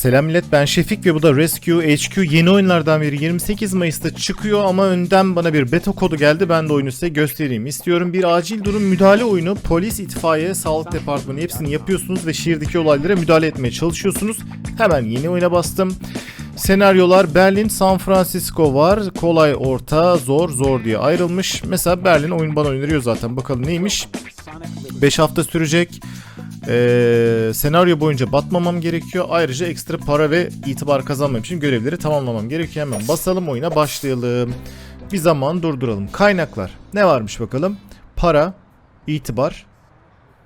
Selam millet ben Şefik ve bu da Rescue HQ yeni oyunlardan biri 28 Mayıs'ta çıkıyor ama önden bana bir beta kodu geldi ben de oyunu size göstereyim istiyorum. Bir acil durum müdahale oyunu polis, itfaiye, sağlık departmanı hepsini yapıyorsunuz ve şehirdeki olaylara müdahale etmeye çalışıyorsunuz. Hemen yeni oyuna bastım. Senaryolar Berlin, San Francisco var. Kolay, orta, zor, zor diye ayrılmış. Mesela Berlin oyun bana öneriyor zaten. Bakalım neymiş? 5 hafta sürecek. Ee, senaryo boyunca batmamam gerekiyor. Ayrıca ekstra para ve itibar kazanmam için görevleri tamamlamam gerekiyor. Hemen basalım oyuna başlayalım. Bir zaman durduralım. Kaynaklar. Ne varmış bakalım? Para, itibar,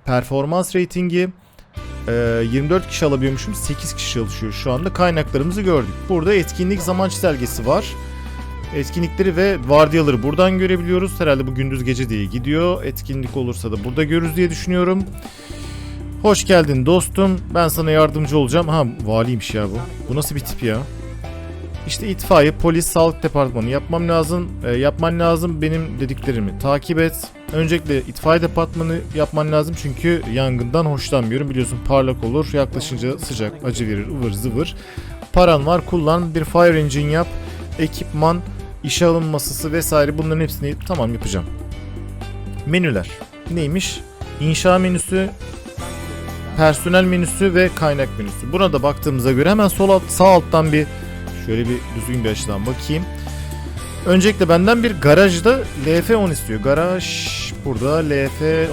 performans reytingi, ee, 24 kişi alabiliyormuşum. 8 kişi çalışıyor şu anda. Kaynaklarımızı gördük. Burada etkinlik zaman çizelgesi var. Etkinlikleri ve vardiyaları buradan görebiliyoruz. Herhalde bu gündüz gece diye gidiyor. Etkinlik olursa da burada görürüz diye düşünüyorum. Hoş geldin dostum. Ben sana yardımcı olacağım. Ha valiymiş ya bu. Bu nasıl bir tip ya? İşte itfaiye, polis, sağlık departmanı yapmam lazım. E, yapman lazım benim dediklerimi takip et. Öncelikle itfaiye departmanı yapman lazım çünkü yangından hoşlanmıyorum. Biliyorsun parlak olur, yaklaşınca sıcak, acı verir, ıvır zıvır. Paran var, kullan. Bir fire engine yap. Ekipman, işe alım masası vesaire bunların hepsini tamam yapacağım. Menüler. Neymiş? İnşa menüsü, personel menüsü ve kaynak menüsü. Buna da baktığımıza göre hemen sol alt, sağ alttan bir şöyle bir düzgün bir açıdan bakayım. Öncelikle benden bir garajda LF10 istiyor. Garaj burada LF10.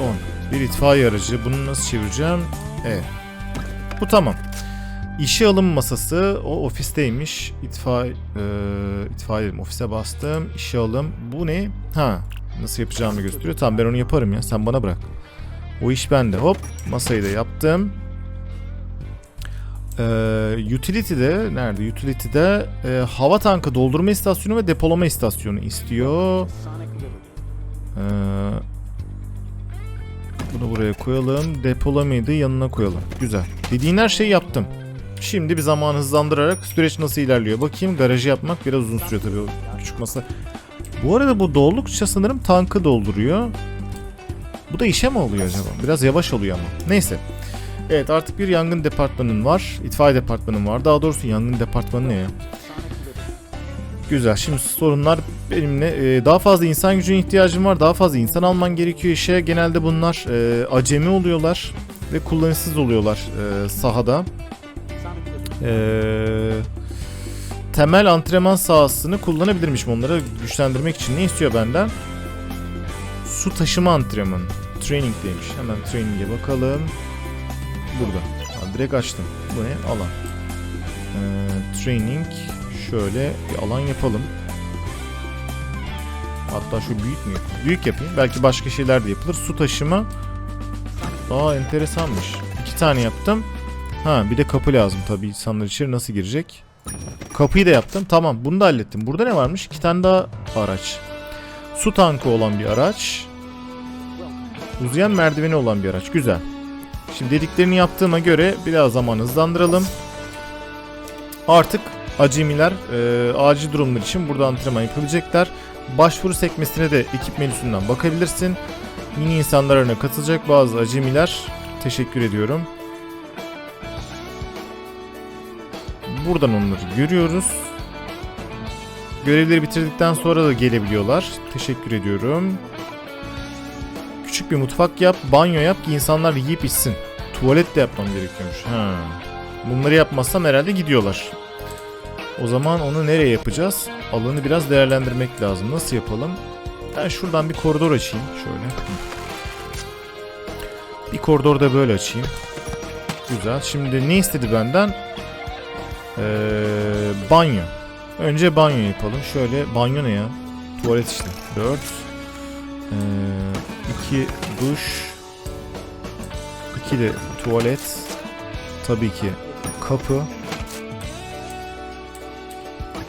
Bir itfaiye aracı. Bunu nasıl çevireceğim? Evet. Bu tamam. İşe alım masası. O ofisteymiş. İtfaiye, e, itfaiye. Ofise bastım. İşe alım. Bu ne? Ha. Nasıl yapacağımı gösteriyor. Tamam ben onu yaparım ya. Sen bana bırak. O iş bende. Hop masayı da yaptım. Ee, utility'de nerede? Utility'de e, hava tankı doldurma istasyonu ve depolama istasyonu istiyor. Ee, bunu buraya koyalım. Depolamayı da yanına koyalım. Güzel. Dediğin her şeyi yaptım. Şimdi bir zaman hızlandırarak süreç nasıl ilerliyor? Bakayım garajı yapmak biraz uzun sürüyor tabii o küçük masa. Bu arada bu doldukça sanırım tankı dolduruyor. Bu da işe mi oluyor acaba? Biraz yavaş oluyor ama. Neyse. Evet artık bir yangın departmanın var. İtfaiye departmanın var. Daha doğrusu yangın departmanı ne ya? Güzel. Şimdi sorunlar benimle. Ee, daha fazla insan gücüne ihtiyacım var. Daha fazla insan alman gerekiyor işe. Genelde bunlar e, acemi oluyorlar ve kullanışsız oluyorlar e, sahada. Eee temel antrenman sahasını kullanabilirmişim onlara güçlendirmek için. Ne istiyor benden? Su taşıma antrenmanı. Training demiş. Hemen training'e bakalım. Burada. Ha, direkt açtım. Bu ne? Alan. Ee, training. Şöyle bir alan yapalım. Hatta şu büyük mü? Büyük yapayım. Belki başka şeyler de yapılır. Su taşıma. Aa enteresanmış. İki tane yaptım. Ha bir de kapı lazım tabii insanlar içeri nasıl girecek? Kapıyı da yaptım. Tamam bunu da hallettim. Burada ne varmış? İki tane daha araç. Su tankı olan bir araç. Uzayan merdiveni olan bir araç. Güzel. Şimdi dediklerini yaptığıma göre biraz zaman hızlandıralım. Artık acemiler e, acil durumlar için burada antrenman yapabilecekler. Başvuru sekmesine de ekip menüsünden bakabilirsin. Mini insanlar arasına katılacak bazı acemiler. Teşekkür ediyorum. Buradan onları görüyoruz. Görevleri bitirdikten sonra da gelebiliyorlar. Teşekkür ediyorum. Bir mutfak yap, banyo yap ki insanlar yiyip içsin. Tuvalet de yapmam gerekiyormuş. Ha. Bunları yapmazsam herhalde gidiyorlar. O zaman onu nereye yapacağız? Alanı biraz değerlendirmek lazım. Nasıl yapalım? Ben şuradan bir koridor açayım. Şöyle. Bir koridor da böyle açayım. Güzel. Şimdi ne istedi benden? Ee, banyo. Önce banyo yapalım. Şöyle banyo ne ya? Tuvalet işte. 4 2 duş 2 de tuvalet tabii ki kapı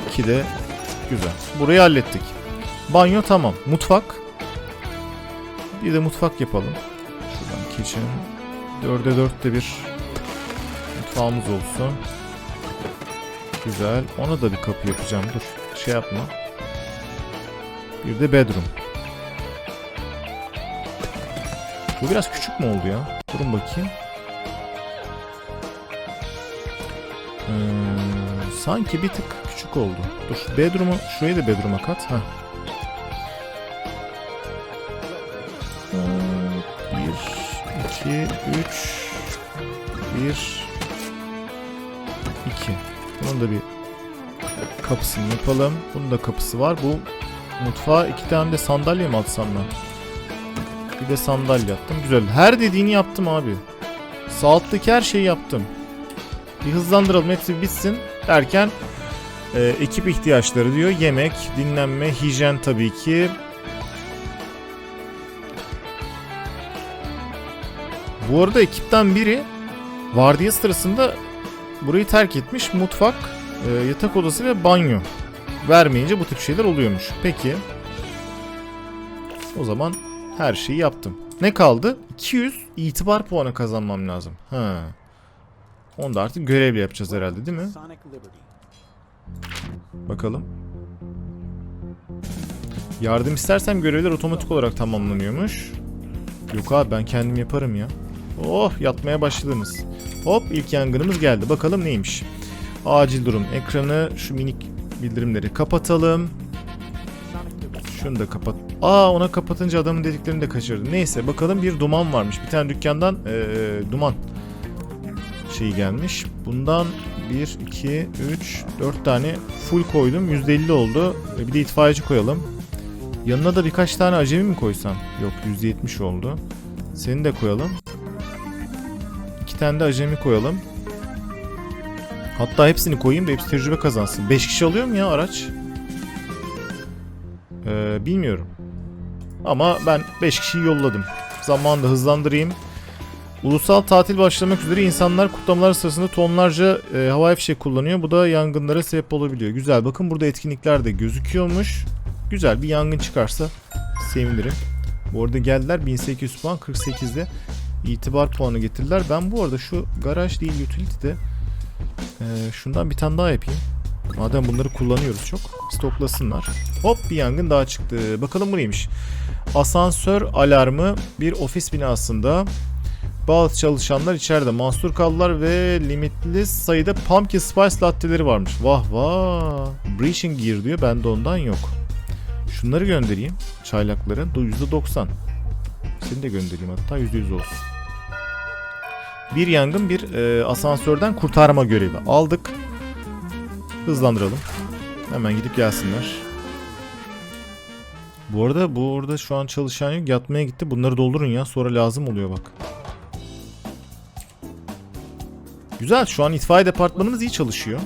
2 de güzel. Burayı hallettik. Banyo tamam. Mutfak. Bir de mutfak yapalım. Şuradan kitchen. 4'e 4'te bir mutfağımız olsun. Güzel. Ona da bir kapı yapacağım. Dur. Şey yapma. Bir de bedroom. Bu biraz küçük mü oldu ya? Durun bakayım. Ee, sanki bir tık küçük oldu. Dur bedroom'u şurayı da bedroom'a kat. Heh. Ee, Bir, iki, üç, bir, iki. Bunun da bir kapısını yapalım. Bunun da kapısı var. Bu mutfağa iki tane de sandalye mi atsam ben? Bir de sandalye attım. Güzel. Her dediğini yaptım abi. Sağlıktaki her şeyi yaptım. Bir hızlandıralım hepsi bitsin derken e, ekip ihtiyaçları diyor. Yemek, dinlenme, hijyen tabii ki. Bu arada ekipten biri vardiya sırasında burayı terk etmiş. Mutfak, e, yatak odası ve banyo vermeyince bu tip şeyler oluyormuş. Peki. O zaman her şeyi yaptım. Ne kaldı? 200 itibar puanı kazanmam lazım. Ha. Onu da artık görevle yapacağız herhalde değil mi? Bakalım. Yardım istersem görevler otomatik olarak tamamlanıyormuş. Yok abi ben kendim yaparım ya. Oh yatmaya başladınız. Hop ilk yangınımız geldi. Bakalım neymiş. Acil durum. Ekranı şu minik bildirimleri kapatalım. Şunu da kapat. Aa ona kapatınca adamın dediklerini de kaçırdı. Neyse bakalım bir duman varmış. Bir tane dükkandan eee, duman şeyi gelmiş. Bundan 1, 2, 3, 4 tane full koydum. %50 oldu. E, Bir de itfaiyeci koyalım. Yanına da birkaç tane acemi mi koysam? Yok %70 oldu. Seni de koyalım. İki tane de acemi koyalım. Hatta hepsini koyayım da hepsi tecrübe kazansın. 5 kişi alıyor mu ya araç? Ee, bilmiyorum. Ama ben 5 kişiyi yolladım. Zamanı da hızlandırayım. Ulusal tatil başlamak üzere insanlar kutlamalar sırasında tonlarca e, havai fişek kullanıyor. Bu da yangınlara sebep olabiliyor. Güzel. Bakın burada etkinlikler de gözüküyormuş. Güzel. Bir yangın çıkarsa sevinirim. Bu arada geldiler 1800 puan 48'de itibar puanı getirdiler. Ben bu arada şu garaj değil utility'de e, şundan bir tane daha yapayım. Madem bunları kullanıyoruz çok. Stoklasınlar. Hop bir yangın daha çıktı. Bakalım bu neymiş? Asansör alarmı bir ofis binasında. Bazı çalışanlar içeride mahsur kaldılar ve limitli sayıda pumpkin spice latteleri varmış. Vah vah. Breaching gear diyor. Bende ondan yok. Şunları göndereyim. Çaylakların. %90. Seni de göndereyim hatta %100 olsun. Bir yangın bir e, asansörden kurtarma görevi. Aldık. Hızlandıralım. Hemen gidip gelsinler. Bu arada bu orada şu an çalışan yok. Yatmaya gitti. Bunları doldurun ya. Sonra lazım oluyor bak. Güzel. Şu an itfaiye departmanımız iyi çalışıyor.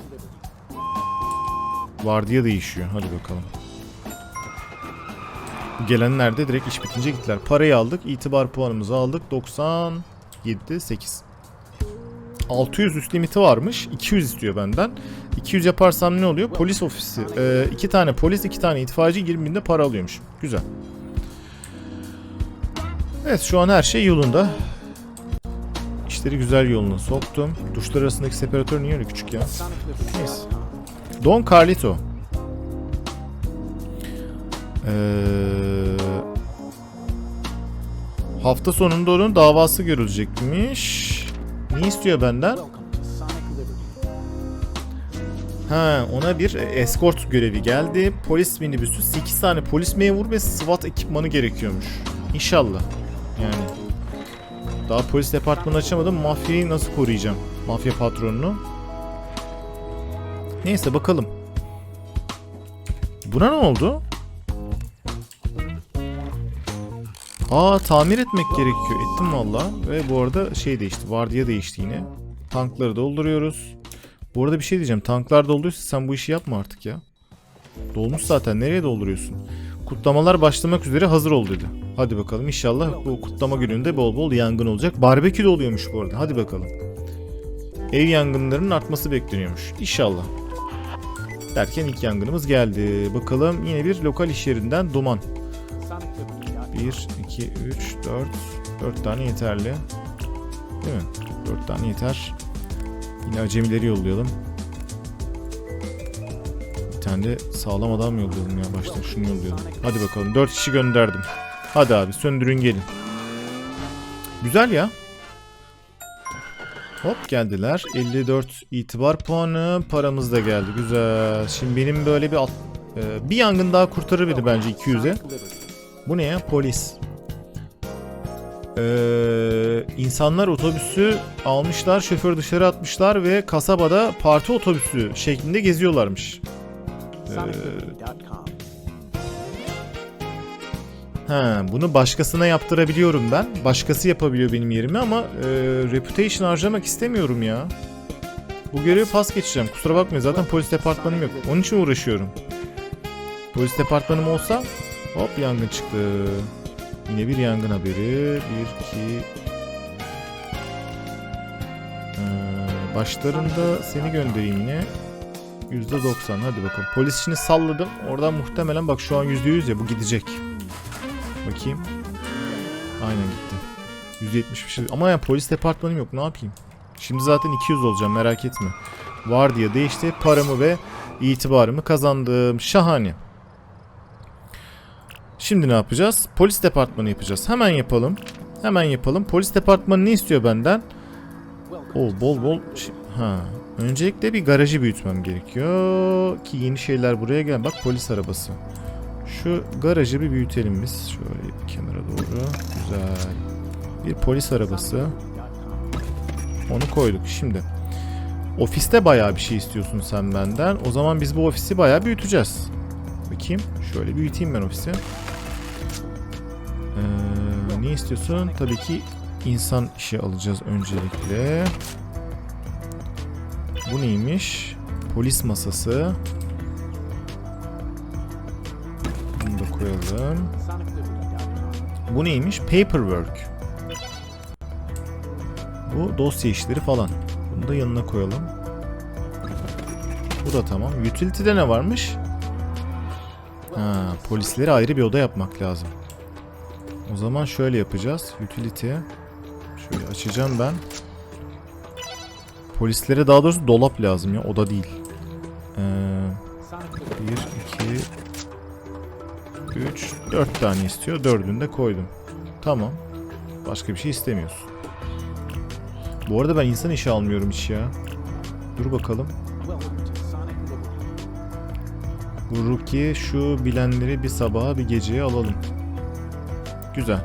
Vardiya değişiyor. Hadi bakalım. Gelenler de direkt iş bitince gittiler. Parayı aldık. itibar puanımızı aldık. 97 8. 600 üst limiti varmış. 200 istiyor benden. 200 yaparsam ne oluyor? Polis ofisi. Ee, iki tane polis, iki tane itfaiyeci 20 binde para alıyormuş. Güzel. Evet şu an her şey yolunda. İşleri güzel yoluna soktum. Duşlar arasındaki separatör niye öyle küçük ya? Neyse. Don Carlito. Ee, hafta sonunda onun davası görülecekmiş. Ne istiyor benden? Ha, ona bir escort görevi geldi. Polis minibüsü 8 tane polis memuru ve SWAT ekipmanı gerekiyormuş. İnşallah. Yani daha polis departmanı açamadım. Mafyayı nasıl koruyacağım? Mafya patronunu. Neyse bakalım. Buna ne oldu? Aa tamir etmek gerekiyor. Ettim valla. Ve bu arada şey değişti. Vardiya değişti yine. Tankları dolduruyoruz. Bu arada bir şey diyeceğim. Tanklar dolduysa sen bu işi yapma artık ya. Dolmuş zaten. Nereye dolduruyorsun? Kutlamalar başlamak üzere hazır ol dedi. Hadi bakalım inşallah bu kutlama gününde bol bol yangın olacak. Barbekü de oluyormuş bu arada. Hadi bakalım. Ev yangınlarının artması bekleniyormuş. İnşallah. Derken ilk yangınımız geldi. Bakalım yine bir lokal iş yerinden duman. Sonic Liberty. 1, 2, 3, 4. 4 tane yeterli. Değil mi? 4 tane yeter. Yine acemileri yollayalım. Bir tane de sağlam adam yollayalım ya başta. Şunu yollayalım. Hadi bakalım. 4 kişi gönderdim. Hadi abi söndürün gelin. Güzel ya. Hop geldiler. 54 itibar puanı. Paramız da geldi. Güzel. Şimdi benim böyle bir alt- e, bir yangın daha kurtarır bence 200'e. Bu ne ya? Polis. Ee, insanlar otobüsü almışlar, şoför dışarı atmışlar ve kasabada parti otobüsü şeklinde geziyorlarmış. SonicLiberty.com. Ha, bunu başkasına yaptırabiliyorum ben. Başkası yapabiliyor benim yerime ama e, reputation harcamak istemiyorum ya. Bu görevi pas geçeceğim. Kusura bakmayın zaten polis departmanım yok. Onun için uğraşıyorum. Polis departmanım olsa hop yangın çıktı. Yine bir yangın haberi. Bir, iki... Ee, başlarında seni göndereyim yine. %90 hadi bakalım. Polis işini salladım. Oradan muhtemelen bak şu an %100 ya bu gidecek. Bakayım. Aynen gitti. 170 bir şey. Ama ya polis departmanım yok ne yapayım? Şimdi zaten 200 olacağım merak etme. Var diye değişti. Paramı ve itibarımı kazandım. Şahane. Şimdi ne yapacağız? Polis departmanı yapacağız. Hemen yapalım. Hemen yapalım. Polis departmanı ne istiyor benden? O bol bol ha. Öncelikle bir garajı büyütmem gerekiyor ki yeni şeyler buraya gel. Bak polis arabası. Şu garajı bir büyütelim biz. Şöyle bir kenara doğru. Güzel. Bir polis arabası. Onu koyduk. Şimdi ofiste bayağı bir şey istiyorsun sen benden. O zaman biz bu ofisi bayağı büyüteceğiz. Bakayım. Şöyle büyüteyim ben ofisi. İstiyorsun? Tabii ki insan işi alacağız öncelikle. Bu neymiş? Polis masası. Bunu da koyalım. Bu neymiş? Paperwork. Bu dosya işleri falan. Bunu da yanına koyalım. Bu da tamam. Utility'de ne varmış? Ha, polislere ayrı bir oda yapmak lazım. O zaman şöyle yapacağız. Utility. Şöyle açacağım ben. Polislere daha doğrusu dolap lazım ya. Oda değil. Ee. 1, 2, 3, 4 tane istiyor. Dördünü de koydum. Tamam. Başka bir şey istemiyorsun. Bu arada ben insan işi almıyorum hiç ya. Dur bakalım. Bu Rookie şu bilenleri bir sabaha bir geceye alalım. Güzel.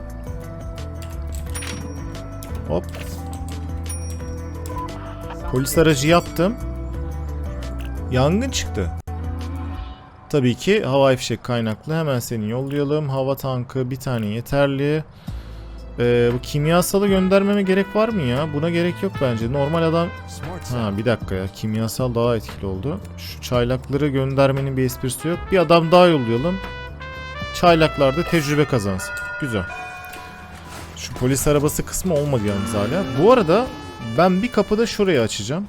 Hop. Polis aracı yaptım. Yangın çıktı. Tabii ki hava fişek kaynaklı. Hemen seni yollayalım. Hava tankı bir tane yeterli. Ee, bu kimyasalı göndermeme gerek var mı ya? Buna gerek yok bence. Normal adam... Ha bir dakika ya. Kimyasal daha etkili oldu. Şu çaylakları göndermenin bir esprisi yok. Bir adam daha yollayalım. Çaylaklarda tecrübe kazansın. Güzel. Şu polis arabası kısmı olmadı yalnız hala. Bu arada ben bir kapıda şurayı açacağım.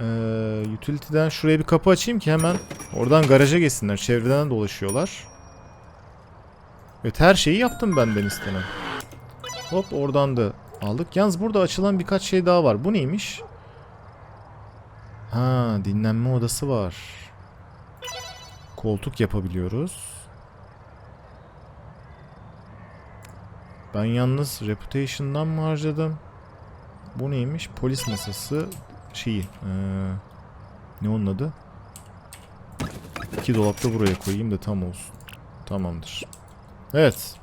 Ee, utility'den şuraya bir kapı açayım ki hemen oradan garaja geçsinler. Çevreden dolaşıyorlar. Evet her şeyi yaptım benden istenen. Hop oradan da aldık. Yalnız burada açılan birkaç şey daha var. Bu neymiş? Ha dinlenme odası var. Koltuk yapabiliyoruz. Ben yalnız reputation'dan mı harcadım? Bu neymiş? Polis masası şeyi. eee, ne onun adı? İki dolapta buraya koyayım da tam olsun. Tamamdır. Evet.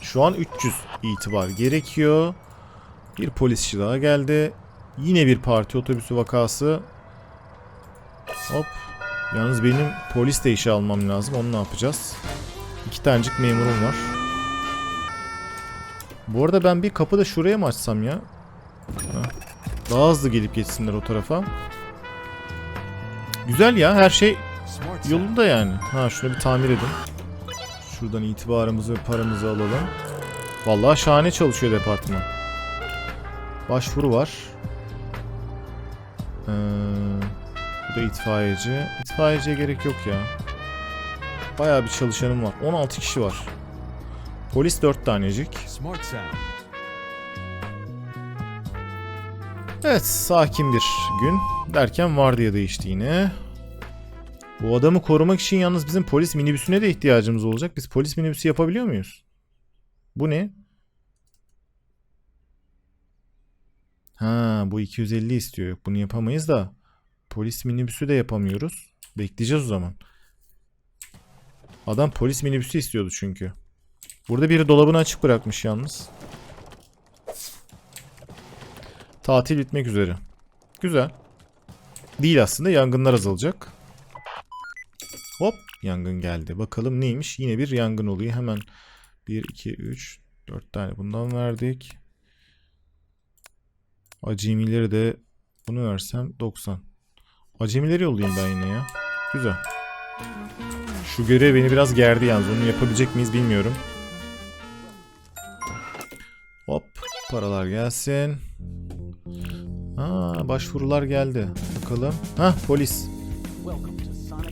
Şu an 300 itibar gerekiyor. Bir polisçi daha geldi. Yine bir parti otobüsü vakası. Hop. Yalnız benim polis de işe almam lazım. Onu ne yapacağız? İki tanecik memurum var. Bu arada ben bir kapı da şuraya mı açsam ya? Ha. Daha hızlı gelip geçsinler o tarafa. Güzel ya her şey yolunda yani. Ha şunu bir tamir edin. Şuradan itibarımızı ve paramızı alalım. Vallahi şahane çalışıyor departman. Başvuru var. Ee, bu da itfaiyeci. İtfaiyeciye gerek yok ya. Bayağı bir çalışanım var. 16 kişi var. Polis 4 tanecik. Evet sakin bir gün. Derken vardiya değişti yine. Bu adamı korumak için yalnız bizim polis minibüsüne de ihtiyacımız olacak. Biz polis minibüsü yapabiliyor muyuz? Bu ne? Ha bu 250 istiyor. Yok bunu yapamayız da. Polis minibüsü de yapamıyoruz. Bekleyeceğiz o zaman. Adam polis minibüsü istiyordu çünkü. Burada biri dolabını açık bırakmış yalnız. Tatil bitmek üzere. Güzel. Değil aslında yangınlar azalacak. Hop yangın geldi. Bakalım neymiş? Yine bir yangın oluyor. Hemen 1, 2, 3, 4 tane bundan verdik. Acemileri de bunu versem 90. Acemileri yollayayım ben yine ya. Güzel. Şu görev beni biraz gerdi yalnız. Onu yapabilecek miyiz bilmiyorum. Paralar gelsin. Aa, başvurular geldi. Bakalım. Hah polis.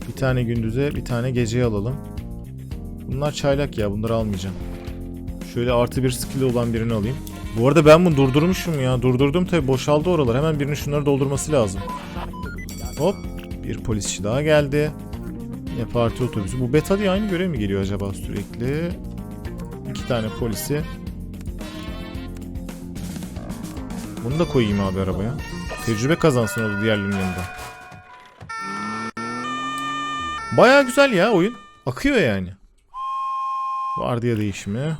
Bir tane gündüze bir tane geceye alalım. Bunlar çaylak ya bunları almayacağım. Şöyle artı bir skill olan birini alayım. Bu arada ben bunu durdurmuşum ya. Durdurdum tabi boşaldı oralar. Hemen birinin şunları doldurması lazım. Hop bir polisçi daha geldi. Yine parti otobüsü. Bu beta diye aynı görev mi geliyor acaba sürekli? İki tane polisi. Bunu da koyayım abi arabaya. Tecrübe kazansın oldu diğerlerinin yanında. Baya güzel ya oyun. Akıyor yani. Vardiya değişimi.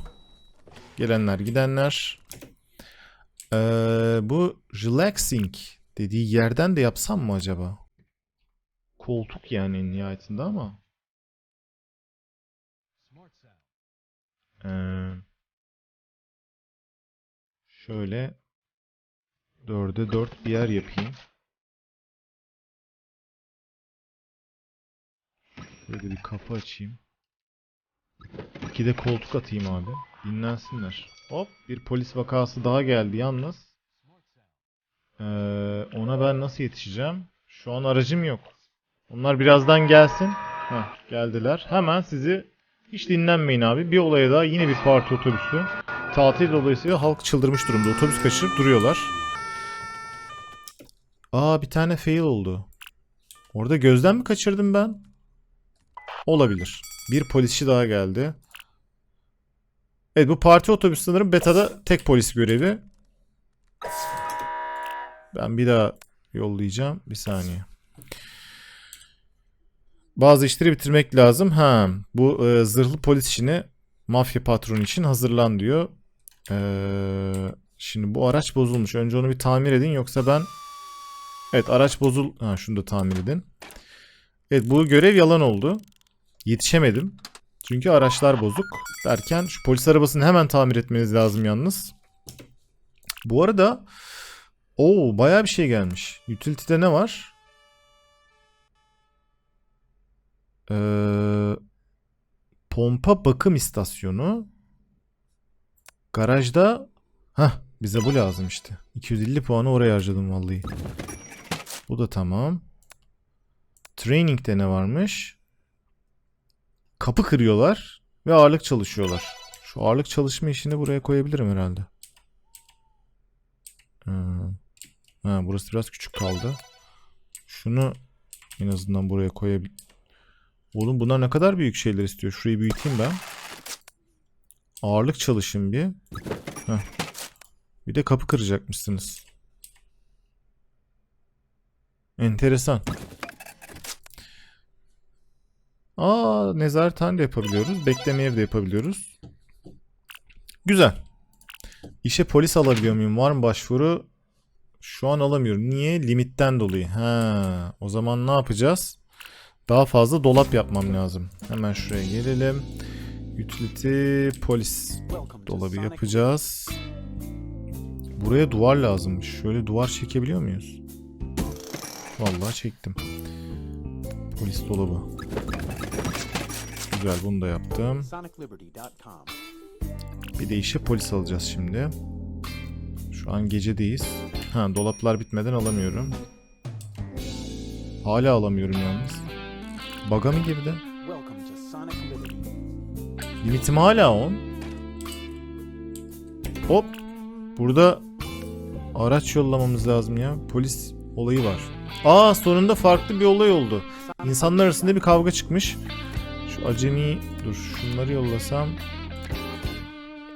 Gelenler gidenler. Ee, bu relaxing dediği yerden de yapsam mı acaba? Koltuk yani nihayetinde ama. Ee, şöyle dörde dört bir yer yapayım. Şöyle bir kapı açayım. İki de koltuk atayım abi. Dinlensinler. Hop bir polis vakası daha geldi yalnız. Ee, ona ben nasıl yetişeceğim? Şu an aracım yok. Onlar birazdan gelsin. Heh, geldiler. Hemen sizi hiç dinlenmeyin abi. Bir olaya daha yine bir parti otobüsü. Tatil dolayısıyla halk çıldırmış durumda. Otobüs kaçırıp duruyorlar. Aa bir tane fail oldu. Orada gözden mi kaçırdım ben? Olabilir. Bir polisçi daha geldi. Evet bu parti otobüsü sanırım betada tek polis görevi. Ben bir daha yollayacağım. Bir saniye. Bazı işleri bitirmek lazım. Ha, bu e, zırhlı polis işini mafya patronu için hazırlan diyor. Ee, şimdi bu araç bozulmuş. Önce onu bir tamir edin yoksa ben Evet araç bozul... Ha şunu da tamir edin. Evet bu görev yalan oldu. Yetişemedim. Çünkü araçlar bozuk. Derken şu polis arabasını hemen tamir etmeniz lazım yalnız. Bu arada Oo bayağı bir şey gelmiş. Utility'de ne var? Ee, pompa bakım istasyonu. Garajda Hah bize bu lazım işte. 250 puanı oraya harcadım vallahi. Bu da tamam. Training'de ne varmış? Kapı kırıyorlar ve ağırlık çalışıyorlar. Şu ağırlık çalışma işini buraya koyabilirim herhalde. Hmm. Ha, burası biraz küçük kaldı. Şunu en azından buraya koyabil... Oğlum bunlar ne kadar büyük şeyler istiyor. Şurayı büyüteyim ben. Ağırlık çalışın bir. Heh. Bir de kapı kıracakmışsınız. Enteresan. Aa, nezarethane de yapabiliyoruz. Bekleme yeri de yapabiliyoruz. Güzel. İşe polis alabiliyor muyum? Var mı başvuru? Şu an alamıyorum. Niye? Limitten dolayı. Ha, o zaman ne yapacağız? Daha fazla dolap yapmam lazım. Hemen şuraya gelelim. Utility polis dolabı yapacağız. Buraya duvar lazımmış. Şöyle duvar çekebiliyor muyuz? Vallahi çektim. Polis dolabı. Güzel bunu da yaptım. Bir de işe polis alacağız şimdi. Şu an gecedeyiz. Ha dolaplar bitmeden alamıyorum. Hala alamıyorum yalnız. Baga mı girdi? Limitim hala 10. Hop. Burada araç yollamamız lazım ya. Polis olayı var. Aa sonunda farklı bir olay oldu. İnsanlar arasında bir kavga çıkmış. Şu acemi... Dur şunları yollasam...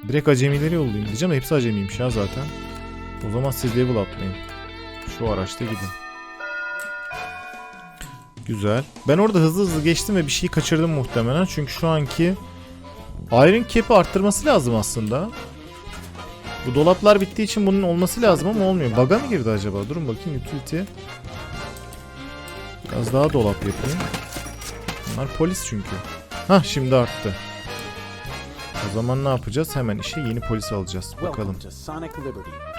Direkt acemileri yollayayım diyeceğim de hepsi acemiymiş ya zaten. O zaman siz level atlayın. Şu araçta gidin. Güzel. Ben orada hızlı hızlı geçtim ve bir şey kaçırdım muhtemelen. Çünkü şu anki Iron Cap'i arttırması lazım aslında. Bu dolaplar bittiği için bunun olması lazım ama olmuyor. Bug'a mı girdi acaba? Durun bakayım utility. Biraz daha dolap yapayım. Bunlar polis çünkü. Hah şimdi arttı. O zaman ne yapacağız? Hemen işe yeni polis alacağız. Bakalım.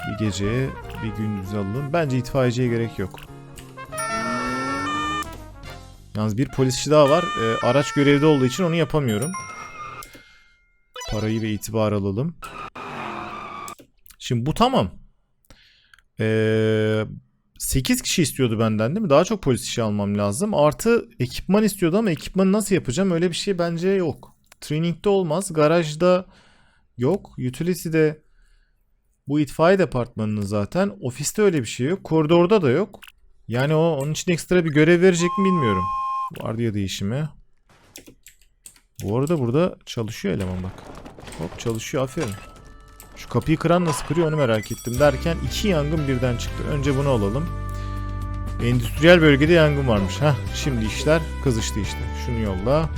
Bir gece, bir gündüz alalım. Bence itfaiyeciye gerek yok. Yalnız bir polisçi daha var. Ee, araç görevde olduğu için onu yapamıyorum. Parayı ve itibar alalım. Şimdi bu tamam. Ee, 8 kişi istiyordu benden değil mi? Daha çok polis işi almam lazım. Artı ekipman istiyordu ama ekipmanı nasıl yapacağım? Öyle bir şey bence yok. Training'de olmaz. Garajda yok. Utility'de bu itfaiye departmanının zaten. Ofiste öyle bir şey yok. Koridorda da yok. Yani o onun için ekstra bir görev verecek mi bilmiyorum. Vardiya değişimi. Bu arada burada çalışıyor eleman bak. Hop çalışıyor aferin. Şu kapıyı kıran nasıl kırıyor onu merak ettim derken iki yangın birden çıktı. Önce bunu alalım. Endüstriyel bölgede yangın varmış. Heh şimdi işler kızıştı işte. Şunu yolla.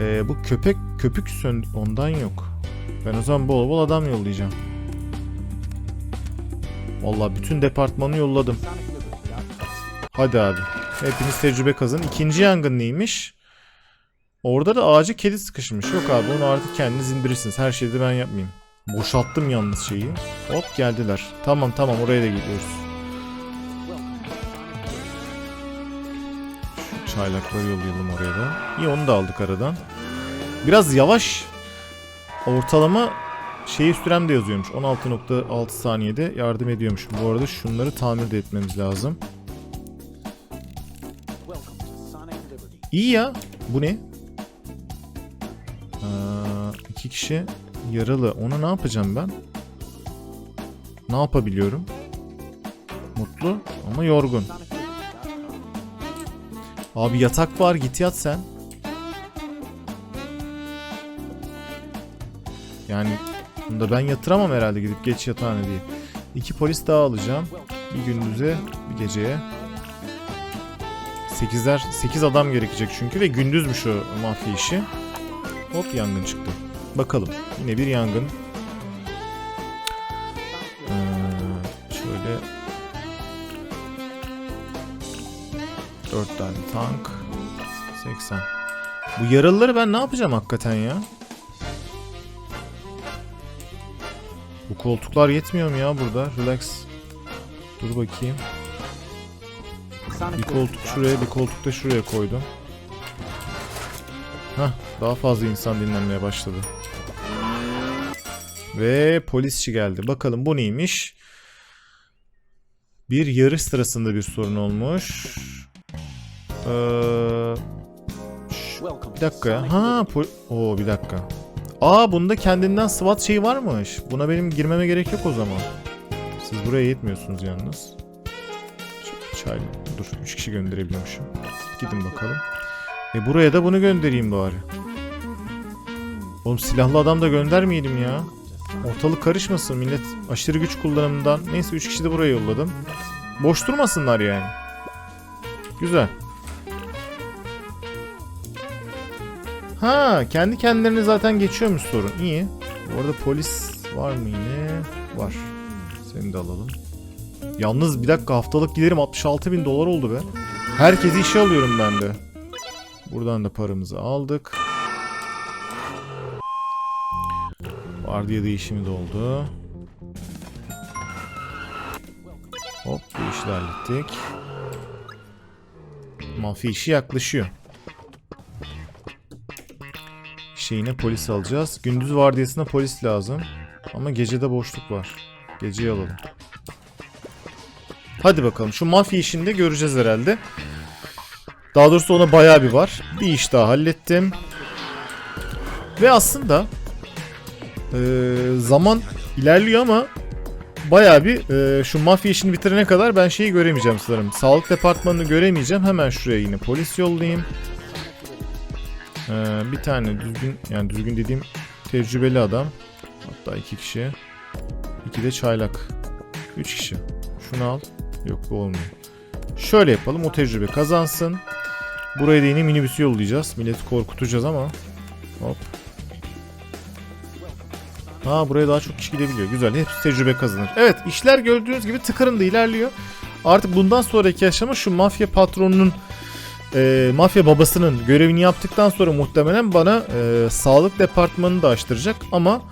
Ee, bu köpek köpük söndü. Ondan yok. Ben o zaman bol bol adam yollayacağım. Vallahi bütün departmanı yolladım. Hadi abi. Hepiniz tecrübe kazın. İkinci yangın neymiş? Orada da ağacı kedi sıkışmış. Yok abi onu artık kendiniz indirirsiniz. Her şeyi de ben yapmayayım. Boşalttım yalnız şeyi. Hop geldiler. Tamam tamam oraya da gidiyoruz. Şu çaylakları yollayalım oraya da. İyi onu da aldık aradan. Biraz yavaş. Ortalama şeyi sürem de yazıyormuş. 16.6 saniyede yardım ediyormuş. Bu arada şunları tamir de etmemiz lazım. İyi ya. Bu ne? Aa, iki kişi yaralı. Onu ne yapacağım ben? Ne yapabiliyorum? Mutlu ama yorgun. Abi yatak var git yat sen. Yani bunu da ben yatıramam herhalde gidip geç yatağına diye. İki polis daha alacağım. Bir gündüze bir geceye. Sekizler, sekiz adam gerekecek çünkü ve gündüzmüş o mafya işi. Hop yangın çıktı. Bakalım. Yine bir yangın. Ee, şöyle 4 tane tank 80 Bu yaralıları ben ne yapacağım hakikaten ya? Bu koltuklar yetmiyor mu ya burada? Relax. Dur bakayım. Bir koltuk şuraya, bir koltuk da şuraya koydum. Hah, daha fazla insan dinlenmeye başladı. Ve polisçi geldi. Bakalım bu neymiş? Bir yarış sırasında bir sorun olmuş. Ee, bir dakika Ha, Oo bir dakika. Aa bunda kendinden SWAT şeyi varmış. Buna benim girmeme gerek yok o zaman. Siz buraya yetmiyorsunuz yalnız. Çay. Dur 3 kişi gönderebiliyormuşum. Gidin bakalım. E buraya da bunu göndereyim bari. Oğlum silahlı adam da göndermeyelim ya. Ortalık karışmasın millet aşırı güç kullanımından. Neyse 3 kişi de buraya yolladım. Boş durmasınlar yani. Güzel. Ha, kendi kendilerine zaten geçiyormuş sorun. İyi. Bu arada polis var mı yine? Var. Seni de alalım. Yalnız bir dakika haftalık giderim 66 bin dolar oldu be. Herkesi işe alıyorum ben de. Buradan da paramızı aldık. Vardiya değişimi de oldu. Hop bu işi hallettik. Mafya işi yaklaşıyor. Şeyine polis alacağız. Gündüz vardiyasına polis lazım. Ama gecede boşluk var. Geceyi alalım. Hadi bakalım. Şu mafya işini de göreceğiz herhalde. Daha doğrusu ona bayağı bir var. Bir iş daha hallettim. Ve aslında eee, zaman ilerliyor ama bayağı bir eee, şu mafya işini bitirene kadar ben şeyi göremeyeceğim sanırım. Sağlık departmanını göremeyeceğim. Hemen şuraya yine polis yollayayım. Ee, bir tane düzgün yani düzgün dediğim tecrübeli adam. Hatta iki kişi. İki de çaylak. 3 kişi. Şunu al. Yok bu olmuyor. Şöyle yapalım. O tecrübe kazansın. Buraya da yine minibüsü yollayacağız. Milleti korkutacağız ama. Hop. Ha buraya daha çok kişi gidebiliyor. Güzel. Hepsi tecrübe kazanır. Evet işler gördüğünüz gibi tıkırında ilerliyor. Artık bundan sonraki aşama şu mafya patronunun e, mafya babasının görevini yaptıktan sonra muhtemelen bana e, sağlık departmanını da açtıracak ama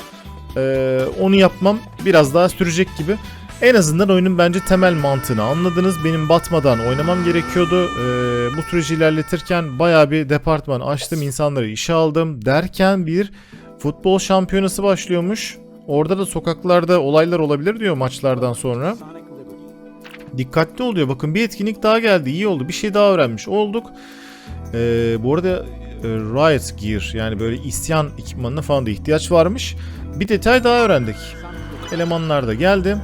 e, onu yapmam biraz daha sürecek gibi. En azından oyunun bence temel mantığını anladınız. Benim batmadan oynamam gerekiyordu. E, bu süreci ilerletirken bayağı bir departman açtım, insanları işe aldım derken bir futbol şampiyonası başlıyormuş. Orada da sokaklarda olaylar olabilir diyor maçlardan sonra. Dikkatli oluyor. Bakın bir etkinlik daha geldi. İyi oldu. Bir şey daha öğrenmiş olduk. Ee, bu arada e, Riot Gear yani böyle isyan ekipmanına falan da ihtiyaç varmış. Bir detay daha öğrendik. Elemanlar da geldi.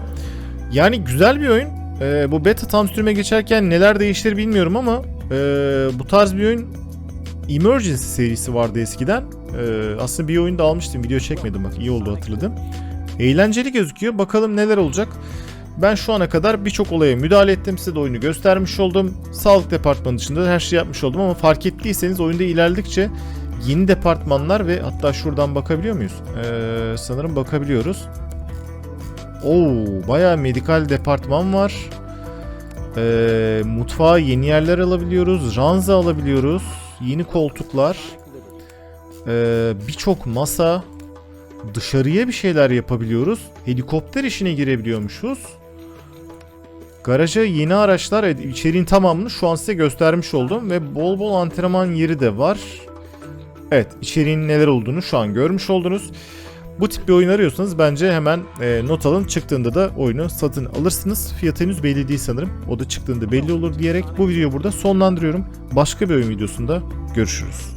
Yani güzel bir oyun. Ee, bu beta tam sürüme geçerken neler değiştir bilmiyorum ama e, bu tarz bir oyun Emergency serisi vardı eskiden. Ee, aslında bir oyunda almıştım. Video çekmedim bak iyi oldu hatırladım. Eğlenceli gözüküyor. Bakalım neler olacak. Ben şu ana kadar birçok olaya müdahale ettim. Size de oyunu göstermiş oldum. Sağlık departmanı dışında da her şeyi yapmış oldum ama fark ettiyseniz oyunda ilerledikçe yeni departmanlar ve hatta şuradan bakabiliyor muyuz? Ee, sanırım bakabiliyoruz. Oo, bayağı medikal departman var. Ee, mutfağa yeni yerler alabiliyoruz. Ranza alabiliyoruz. Yeni koltuklar. Ee, birçok masa. Dışarıya bir şeyler yapabiliyoruz. Helikopter işine girebiliyormuşuz. Garaja yeni araçlar evet, içeriğin tamamını şu an size göstermiş oldum ve bol bol antrenman yeri de var. Evet içeriğin neler olduğunu şu an görmüş oldunuz. Bu tip bir oyun arıyorsanız bence hemen e, not alın. Çıktığında da oyunu satın alırsınız. Fiyatı henüz belli değil sanırım. O da çıktığında belli olur diyerek bu videoyu burada sonlandırıyorum. Başka bir oyun videosunda görüşürüz.